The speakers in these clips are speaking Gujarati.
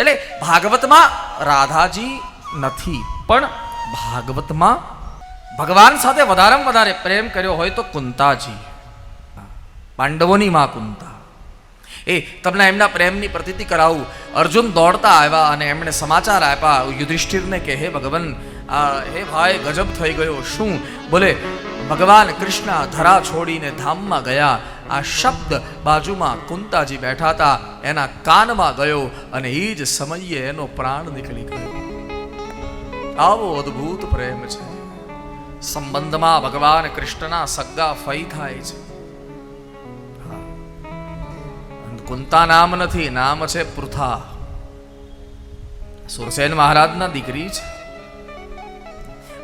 એટલે ભાગવતમાં રાધાજી નથી, પણ ભાગવતમાં ભગવાન સાથે વધારેમાં વધારે પ્રેમ કર્યો હોય તો કુંતાજી. પાંડવોની માં કુંતા. એ તમને એમના પ્રેમની પ્રતીતિ કરાવું. અર્જુન દોડતા આવ્યા અને એમણે સમાચાર આપ્યા, યુધિષ્ઠિરને કે, હે ભગવાન હે ભાઈ, ગજબ થઈ ગયો, શું? બોલે, ભગવાન કૃષ્ણ ધરા છોડીને ધામમાં ગયા આ શબ્દ બાજુમાં કુંતાજી બેઠા હતા. એના કાનમાં ગયો અને એ જ સમયે એનો પ્રાણ નીકળી ગયો. આવો અદ્ભુત પ્રેમ છે. સંબંધમાં ભગવાન કૃષ્ણના સગા ફઈ થાય છે. કુંતા નામ નથી, નામ છે પૃથા. સુરસેન મહારાજના દીકરી છે.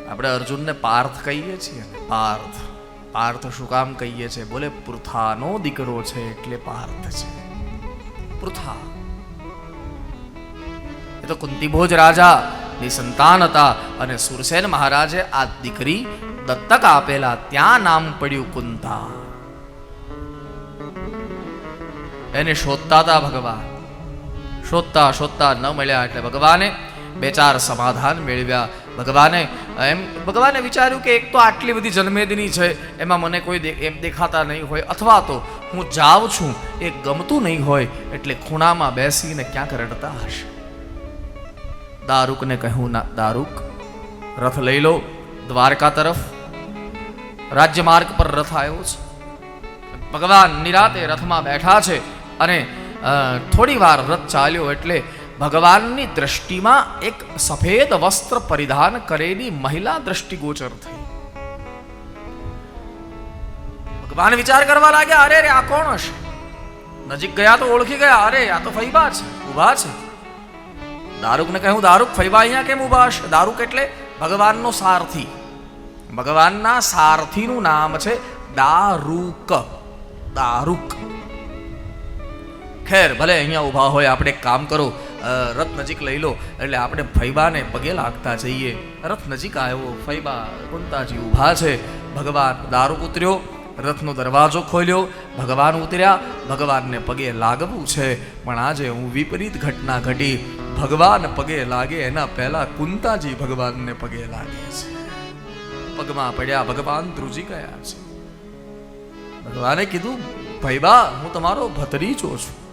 આપણે અર્જુનને પાર્થ કહીએ છીએ પાર્થ. પાર્થ શું કામ કહીએ છે? બોલે, પૃથાનો દીકરો છે એટલે પાર્થ છે. પૃથા. એ તો કુંતીભોજ રાજા ની સંતાન હતા અને સુરસેન મહારાજે આ દીકરી દત્તક આપેલા ત્યાં નામ પડ્યું કુંતા. એને શોધતા હતા ભગવાન. શોધતા શોધતા ન મળ્યા એટલે ભગવાને બે ચાર સમાધાન મેળવ્યા. ભગવાને, એમ, ભગવાને વિચાર્યું કે એક તો આટલી બધી જન્મેદની છે, એમાં મને કોઈ એમ દેખાતા નહીં હોય, અથવા તો હું જાઉં છું, એ ગમતું નહીં હોય, એટલે ખૂણામાં બેસીને ક્યાંક રડતા હશે. દારૂકને કહ્યું, ના, દારૂક, રથ લઈ લો, દ્વારકા તરફ. રાજ્ય માર્ગ પર રથ આવ્યો છે. ભગવાન નિરાતે રથમાં બેઠા છે અને થોડી વાર રથ ચાલ્યો એટલે ભગવાનની દ્રષ્ટિમાં એક સફેદ વસ્ત્ર પરિધાન કરેલી મહિલા દ્રષ્ટિગોચર થઈ. ભગવાન વિચાર કરવા લાગ્યા, અરે, રે, આ કોણ હશે? નજીક ગયા તો ઓળખી ગયા. અરે, આ તો ફૈબા છે, ઊભા છે. દારૂકને કહ્યું, દારૂક, ફૈબા અહીંયા કેમ ઊભા હશે? દારૂક એટલે ભગવાનનો સારથી. ભગવાનના સારથીનું નામ છે દારૂક. દારૂક. ખેર, ભલે અહીંયા ઊભા હોય, આપણે એક કામ કરો. રથ નજીક લઈ લો. એટલે આપણે ફૈબાને પગે લાગતા જઈએ. રથ નજીક આવ્યો ફૈબા કુંતાજી ઊભા છે, ભગવાન દારૂ ઉતર્યો, રથનો દરવાજો ખોલ્યો, ભગવાન ઉતર્યા, ભગવાનને પગે લાગવું છે. પણ આજે હું વિપરીત ઘટના ઘટી. ભગવાન પગે લાગે, એના પહેલા કુંતાજી ભગવાનને પગે લાગે છે. પગમાં પડ્યા, ભગવાન ધ્રુજી ગયા છે. ભગવાને કીધું ભૈબા હું તમારો ભત્રીજો છું.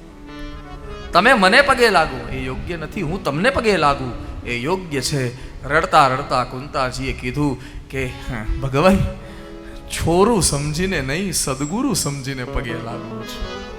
તમે મને પગે લાગો એ યોગ્ય નથી હું તમને પગે લાગુ. એ યોગ્ય છે. રડતા રડતા કુંતાજીએ કીધું કે "હા, ભગવાન છોરું સમજીને નહીં સદગુરુ સમજીને પગે લાગુ છું.